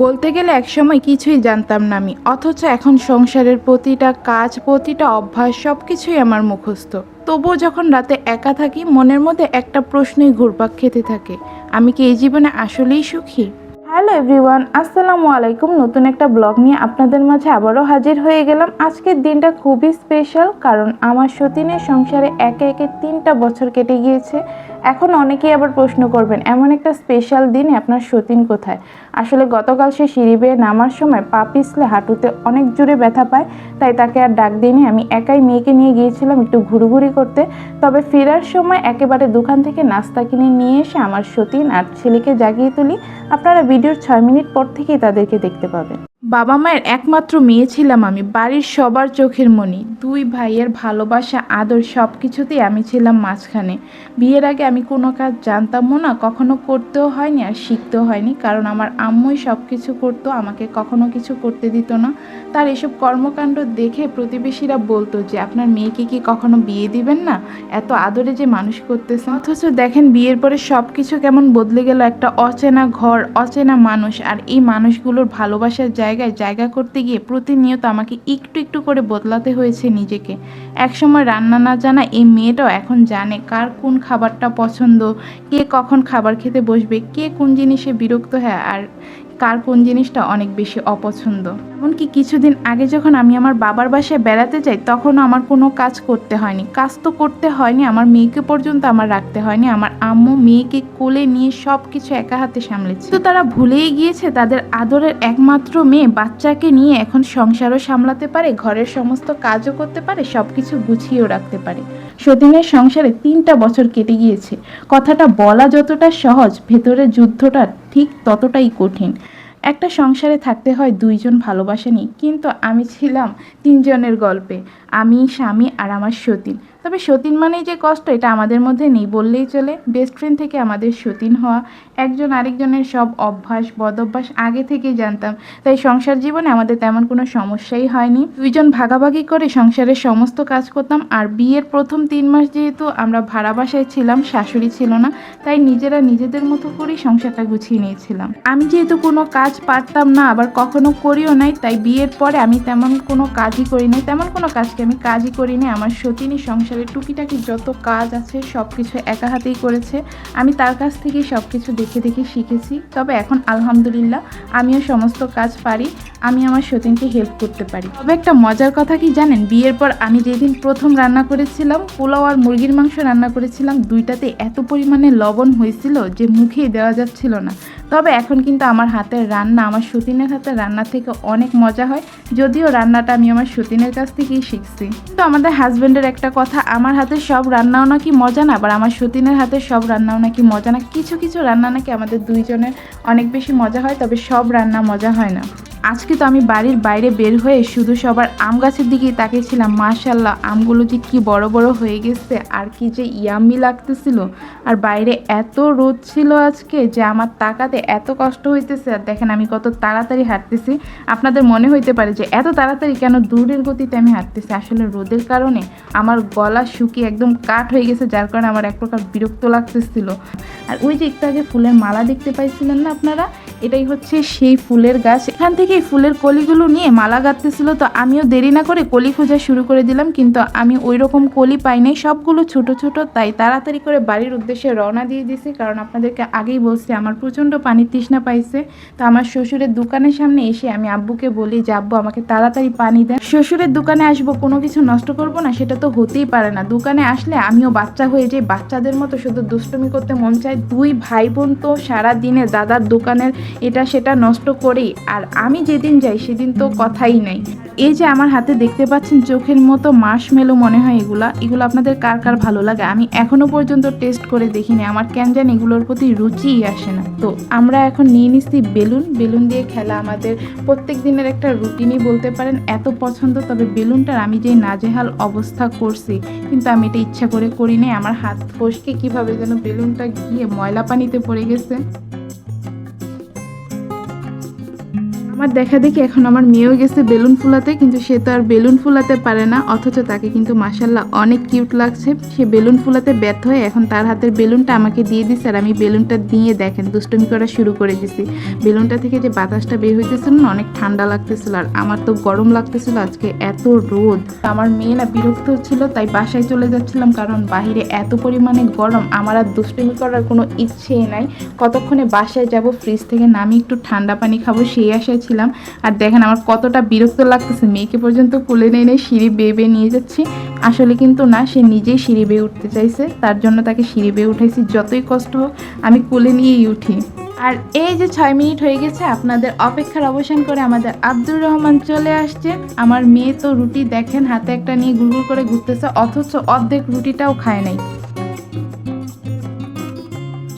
বলতে গেলে একসময় কিছুই জানতাম না আমি, অথচ এখন সংসারের প্রতিটা কাজ, প্রতিটা অভ্যাস সব কিছুই আমার মুখস্থ। তবুও যখন রাতে একা থাকি, মনের মধ্যে একটা প্রশ্নই ঘুরপাক খেতে থাকে, আমি কি এই জীবনে আসলেই সুখী? হ্যালো এভরিওয়ান, আসসালামু আলাইকুম। নতুন একটা ব্লগ নিয়ে আপনাদের মাঝে আবারও হাজির হয়ে গেলাম। আজকের দিনটা খুবই স্পেশাল কারণ আমার সতীনের সংসারে একে একে তিনটা বছর কেটে গিয়েছে। এখন অনেকেই আবার প্রশ্ন করবেন, এমন একটা স্পেশাল দিনে আপনার সতীন কোথায়? আসলে গতকাল সে সিঁড়ি বেয়ে নামার সময় পা পিছলে হাঁটুতে অনেক জোরে ব্যথা পায়, তাই তাকে আর ডাক দিইনি। আমি একাই মেয়েকে নিয়ে গিয়েছিলাম একটু ঘুরুঘুরি করতে, তবে ফেরার সময় একেবারে দোকান থেকে নাস্তা কিনে নিয়ে এসে আমার সতীন আর ছেলেকে জাগিয়ে তুলি। আপনারা ভিডিওর ছয় মিনিট পর থেকেই তাদেরকে দেখতে পাবেন। বাবা মায়ের একমাত্র মেয়ে ছিলাম আমি, বাড়ির সবার চোখের মণি দুই ভাইয়ের ভালোবাসা, আদর সব কিছুতেই আমি ছিলাম মাঝখানে। বিয়ের আগে আমি কোনো কাজ জানতামও না, কখনো করতেও হয়নি আর শিখতেও হয়নি, কারণ আমার আম্মুই সব কিছু করতো, আমাকে কখনো কিছু করতে দিত না। তার এসব কর্মকাণ্ড দেখে প্রতিবেশীরা বলতো যে, আপনার মেয়েকে কি কখনো বিয়ে দিবেন না? এত আদরে যে মানুষ করতেছে। অথচ দেখেন বিয়ের পরে সব কিছু কেমন বদলে গেল, একটা অচেনা ঘর, অচেনা মানুষ, আর এই মানুষগুলোর ভালোবাসার জায়গায় জায়গা করতে গিয়ে প্রতিনিয়ত আমাকে একটু একটু করে বদলাতে হয়েছে নিজেকে। একসময় রান্না না জানা এই মেয়েটাও এখন জানে কার কোন খাবারটা পছন্দ, কে কখন খাবার খেতে বসবে, কে কোন জিনিসে বিরক্ত, হয়, আর কার কোন জিনিসটা অনেক বেশি অপছন্দ। এমনকি কিছুদিন আগে যখন আমি আমার বাবার বাসায় বেড়াতে যাই, তখনও আমার কোনো কাজ করতে হয়নি। কাজ তো করতে হয়নি, আমার মেয়েকে পর্যন্ত আমার রাখতে হয়নি, আমার আম্মু মেয়েকে কোলে নিয়ে সব কিছু একা হাতে সামলেছে। তো তারা ভুলেই গিয়েছে, তাদের আদরের একমাত্র মেয়ে বাচ্চাকে নিয়ে এখন সংসারও সামলাতে পারে, ঘরের সমস্ত কাজও করতে পারে সব কিছু গুছিয়েও রাখতে পারে। সতীনের সংসারে তিনটা বছর কেটে গিয়েছে। কথাটা বলা যতটা সহজ, ভেতরের যুদ্ধটা ঠিক ততটাই কঠিন। একটা সংসারে থাকতে হয় দুইজন ভালোবাসেনি কিন্তু আমি ছিলাম তিনজনের গল্পে। আমি, স্বামী আর আমার সতীন। তবে সতীন মানেই যে কষ্ট, এটা আমাদের মধ্যে নেই বললেই চলে। বেস্ট ফ্রেন্ড থেকে আমাদের সতীন হওয়া, একজন আরেকজনের সব অভ্যাস, বদভ্যাস আগে থেকেই জানতাম। তাই সংসার জীবনে আমাদের তেমন কোনো সমস্যাই হয়নি। দুইজন ভাগাভাগি করে সংসারের সমস্ত কাজ করতাম, আর বিয়ের প্রথম তিন মাস যেহেতু আমরা ভাড়া বাসায় ছিলাম, শাশুড়ি ছিল না, তাই নিজেরা নিজেদের মতো করেই সংসারটা গুছিয়ে নিয়েছিলাম। আমি যেহেতু কোনো কাজ পারতাম না, আবার কখনো করিও নাই, তাই বিয়ের পরে আমি তেমন কোনো কাজই করি নাই তেমন কোনো কাজকে আমি কাজই করিনি, আমার সতীনই সংসারের টুকিটাকি যত কাজ আছে সব কিছু একা হাতেই করেছে। আমি তার কাছ থেকেই সব কিছু দেখে দেখে শিখেছি। তবে এখন আলহামদুলিল্লাহ আমিও সমস্ত কাজ পারি, আমি আমার সতীনকে হেল্প করতে পারি। তবে একটা মজার কথা কি জানেন? বিয়ের পর আমি যেদিন প্রথম রান্না করেছিলাম, পোলাও আর মুরগির মাংস রান্না করেছিলাম, দুইটাতে এত পরিমাণে লবণ হয়েছিল যে মুখেই দেওয়া যাচ্ছিল না। তবে এখন কিন্তু আমার হাতের রান্না, আমার সতীনের হাতের রান্না থেকে অনেক মজা হয়। যদিও রান্নাটা আমি আমার সতীনের কাছ থেকেই শিখছি। তো আমাদের হাজব্যান্ডের একটা কথা, আমার হাতে সব রান্নাও নাকি মজা না, আবার আমার সতীনের হাতে সব রান্নাও নাকি মজা না। কিছু কিছু রান্না নাকি আমাদের দুইজনের অনেক বেশি মজা হয়, তবে সব রান্না মজা হয় না। আজকে তো আমি বাড়ির বাইরে বের হয়ে শুধু সবার আম গাছের দিকেই তাকিয়েছিলাম। মাশাল্লাহ আমগুলো যে কি বড় বড় হয়ে গেছে, আর কি যে ইয়ামি লাগতেছিল। আর বাইরে এত রোদ ছিল আজকে যে আমার তাকাতে এত কষ্ট হইতেছে। আর দেখেন আমি কত তাড়াতাড়ি হাঁটতেছি। আপনাদের মনে হইতে পারে যে এত তাড়াতাড়ি কেন দূরের গতিতে আমি হাঁটতেছি? আসলে রোদের কারণে আমার গলা শুকিয়ে একদম কাঠ হয়ে গেছে, যার কারণে আমার এক প্রকার বিরক্ত লাগতেছিল। আর ওই যে একটু আগে ফুলের মালা দেখতে পাইছিলেন না আপনারা? এটাই হচ্ছে সেই ফুলের গাছ। এখান থেকে ফুলের কলিগুলো নিয়ে মালা গাঁথতেছিল, তো আমিও দেরি না করে কলি খোঁজা শুরু করে দিলাম, কিন্তু আমি ওই রকম কলি পাই নাই, সবগুলো ছোট ছোট, তাই তাড়াতাড়ি করে বাড়ির উদ্দেশ্যে রওনা দিয়ে দিছি কারণ আপনাদেরকে আগেই বলছি, আমার প্রচণ্ড পানির তৃষ্ণা পাইছে। তো আমার শ্বশুরের দোকানের সামনে এসে আমি আব্বুকে বলি যে, আব্বু, আমাকে তাড়াতাড়ি পানি দেন। শ্বশুরের দোকানে আসব, কোনো কিছু নষ্ট করব না, সেটা তো হতেই পারে না। দোকানে আসলে আমিও বাচ্চা হয়ে যাই, বাচ্চাদের মতো শুধু দুষ্টুমি করতে মন চায়। দুই ভাই বোন তো সারা দিনে দাদার দোকানের এটা সেটা নষ্ট করেই আর আমি যেদিন যাই সেদিন তো কথাই নাই। এই যে আমার হাতে দেখতে পাচ্ছেন চোখের মতো মাস মেলো মনে হয় এগুলা, এগুলো আপনাদের কার কার ভালো লাগে? আমি এখনও পর্যন্ত টেস্ট করে দেখিনি, আমার কেন জানি এগুলোর প্রতি রুচিই আসে না। তো আমরা এখন নিয়ে নিচ্ছি বেলুন বেলুন দিয়ে খেলা আমাদের প্রত্যেক দিনের একটা রুটিনই বলতে পারেন, এত পছন্দ, তবে বেলুনটার আমি যে নাজেহাল অবস্থা করছি, কিন্তু আমি এটা ইচ্ছা করে করিনি আমার হাত ফসকে কীভাবে যেন বেলুনটা গিয়ে ময়লা পানিতে পড়ে গেছে। আমার দেখা দেখি এখন আমার মেয়েও গেছে বেলুন ফুলাতে, কিন্তু সে তো আর বেলুন ফুলাতে পারে না, অথচ তাকে কিন্তু মাসাল্লাহ অনেক কিউট লাগছে। সে বেলুন ফুলাতে ব্যর্থ হয়ে এখন তার হাতের বেলুনটা আমাকে দিয়ে দিছে আর আমি বেলুনটা দিয়ে দেখেন দুষ্টমি করা শুরু করে দিছি। বেলুনটা থেকে যে বাতাসটা বের হইতেছিল না, অনেক ঠান্ডা লাগতেছিল আর আমার তো গরম লাগতেছিল আজকে এত রোদ। আমার মেয়ে না বিরক্ত হচ্ছিল তাই বাসায় চলে যাচ্ছিলাম কারণ বাইরে এত পরিমাণে গরম, আমার আর দুষ্টমি করার কোনো ইচ্ছেই নাই। কতক্ষণে বাসায় যাব ফ্রিজ থেকে নামি একটু ঠান্ডা পানি খাব সেই আশায় ছিলাম আর দেখেন আমার কতটা বিরক্ত লাগতেছে। মেয়েকে পর্যন্ত কোলে নেই নেই সিঁড়ি বেয়ে বেয়ে নিয়ে যাচ্ছি। আসলে কিন্তু না, সে নিজেই সিঁড়ি বেয়ে উঠতে চাইছে। তার জন্য তাকে সিঁড়ি বেয়ে উঠাইছি যতই কষ্ট হোক। আমি কোলে নিয়েই উঠি। আর এই যে ছয় মিনিট হয়ে গেছে, আপনাদের অপেক্ষার অবসান করে আমাদের আব্দুর রহমান চলে আসছে। আমার মেয়ে তো রুটি দেখেন, হাতে একটা নিয়ে গুড়গুড় করে ঘুরতেছে, অথচ অর্ধেক রুটিটাও খায় নাই।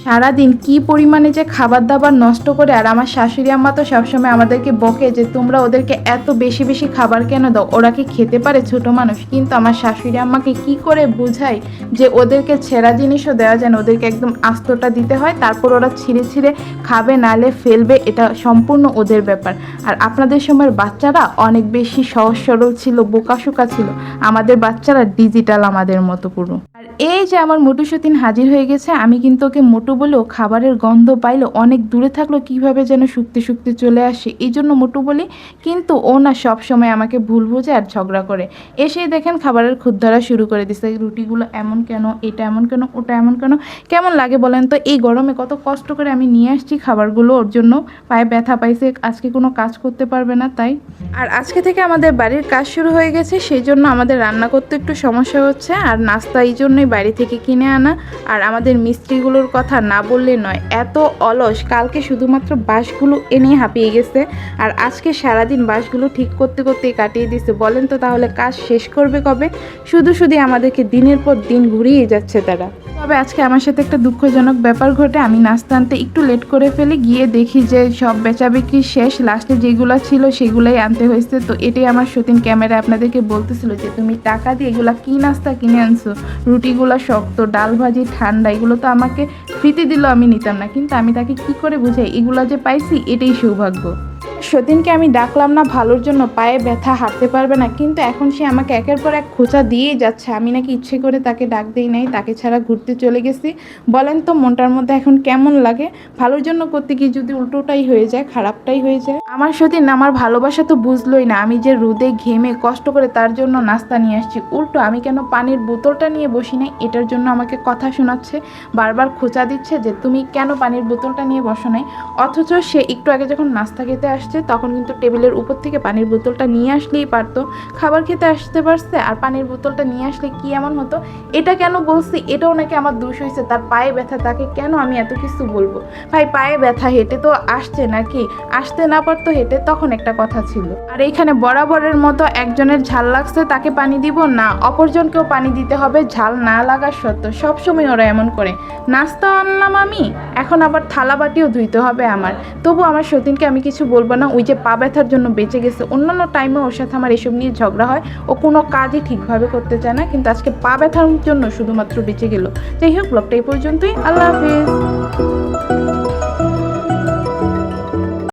সারাদিন কি পরিমাণে যে খাবার দাবার নষ্ট করে, আর আমার শাশুড়ি আম্মা তো সবসময় আমাদেরকে বকে যে, তোমরা ওদেরকে এত বেশি বেশি খাবার কেন দাও? ওরা কি খেতে পারে ছোট মানুষ? কিন্তু আমার শাশুড়ি আম্মাকে কি করে বোঝাই যে, ওদেরকে ছেঁড়া জিনিসও দেওয়া যায় ওদেরকে একদম আস্তটা দিতে হয়, তারপর ওরা ছিঁড়ে ছিঁড়ে খাবে, নালে ফেলবে। এটা সম্পূর্ণ ওদের ব্যাপার। আর আপনাদের সময়ের বাচ্চারা অনেক বেশি সহজ সরল ছিল বোকাশোকা ছিল। আমাদের বাচ্চারা ডিজিটাল আমাদের মতো পুরো। এই যে আমার মোটু সতীন হাজির হয়ে গেছে, আমি কিন্তু ওকে মোটু বলেও খাবারের গন্ধ পাইলো, অনেক দূরে থাকল, কীভাবে যেন শুকতে শুকতে চলে আসে। এই জন্য মোটু বলি, কিন্তু ও না সব সময় আমাকে ভুল বুঝে আর ঝগড়া করে। এসেই দেখেন খাবারের ধরা শুরু করে দিছে রুটিগুলো এমন কেন, এটা এমন কেন, ওটা এমন কেন, কেমন লাগে বলেন তো? এই গরমে কত কষ্ট করে আমি নিয়ে আসছি খাবারগুলো, ওর জন্য পায়ে ব্যথা পাইছে, আজকে কোনো কাজ করতে পারবে না তাই। আর আজকে থেকে আমাদের বাড়ির কাজ শুরু হয়ে গেছে, সেই জন্য আমাদের রান্না করতে একটু সমস্যা হচ্ছে, আর নাস্তা এই জন্যই বাইরে থেকে কিনে আনা আর আমাদের মিস্ত্রিগুলোর কথা না বললে নয়। এত অলস, কালকে শুধুমাত্র বাঁশগুলো এনে হাঁপিয়ে গেছে আর আজকে সারাদিন বাঁশগুলো ঠিক করতে করতে কাটিয়ে দিছে বলেন তো তাহলে কাজ শেষ করবে কবে? শুধু শুধু আমাদেরকে দিনের পর দিন ঘুরিয়ে যাচ্ছে তারা। তবে আজকে আমার সাথে একটা দুঃখজনক ব্যাপার ঘটে। আমি নাস্তা আনতে একটু লেট করে ফেলে, গিয়ে দেখি যে সব বেচা বিক্রি শেষ লাস্টে যেগুলো ছিল সেগুলোই আনতে হয়েছে। তো এটাই আমার সতীন ক্যামেরা আপনাদেরকে বলতেছিল যে, তুমি টাকা দিয়ে এগুলা কী নাস্তা কিনে আনছো? রুটিগুলো শক্ত, ডাল ভাজি ঠান্ডা, এগুলো তো আমাকে ফ্রিতে দিলেও আমি নিতাম না। কিন্তু আমি তাকে কি করে বুঝাই? এগুলো যে পাইছি, এটাই সৌভাগ্য। সতীনকে আমি ডাকলাম না, ভালোর জন্য পায়ে ব্যথা, হাঁটতে পারবে না, কিন্তু এখন সে আমাকে একের পর এক খোঁচা দিয়েই যাচ্ছে। আমি নাকি ইচ্ছে করে তাকে ডাক দিই নাই, তাকে ছাড়া ঘুরতে চলে গেছি। বলেন তো মনটার মধ্যে এখন কেমন লাগে? ভালোর জন্য করতে গিয়ে যদি উল্টোটাই হয়ে যায়, খারাপটাই হয়ে যায়? আমার সতীন আমার ভালোবাসা তো বুঝলোই না, আমি যে রোদে ঘেমে কষ্ট করে তার জন্য নাস্তা নিয়ে আসছি। উল্টো আমি কেন পানির বোতলটা নিয়ে বসি নাই? এটার জন্য আমাকে কথা শোনাচ্ছে, বারবার খোঁচা দিচ্ছে যে, তুমি কেন পানির বোতলটা নিয়ে বসো নাই? অথচ সে একটু আগে যখন নাস্তা খেতে আসছে তখন কিন্তু টেবিলের উপর থেকে পানির বোতলটা নিয়ে আসলেই পারতো। খাবার খেতে আসতে পারছে, আর পানির বোতলটা নিয়ে আসলে কি এমন হতো? এটা কেন বলছি? এটাও নাকি আমার দোষ হয়েছে, তার পায়ে ব্যথা, তাকে কেন আমি এত কিছু বলব? ভাই, পায়ে ব্যথা, হেঁটে তো আসছে নাকি? আসতে না পারতো হেঁটে, তখন একটা কথা ছিল। আর এইখানে বরাবরের মতো একজনের ঝাল লাগছে, তাকে পানি দিব না, অপরজনকেও পানি দিতে হবে, ঝাল না লাগার সত্ত্বেও। সবসময় ওরা এমন করে, নাস্তা আনলাম আমি, এখন আবার থালা বাটিও ধুইতে হবে আমার। তবু আমার সতীনকে আমি কিছু বলব না, ওই যে পা ব্যথার জন্য বেঁচে গেছে। অন্যান্য টাইমে ওর সাথে আমার এসব নিয়ে ঝগড়া হয়। ও কোনো কাজই ঠিকভাবে করতে চায় না, কিন্তু আজকে পা ব্যথার জন্য শুধুমাত্র বেঁচে গেল। যাই হোক ব্লগটা এই পর্যন্তই। আল্লাহ হাফিজ।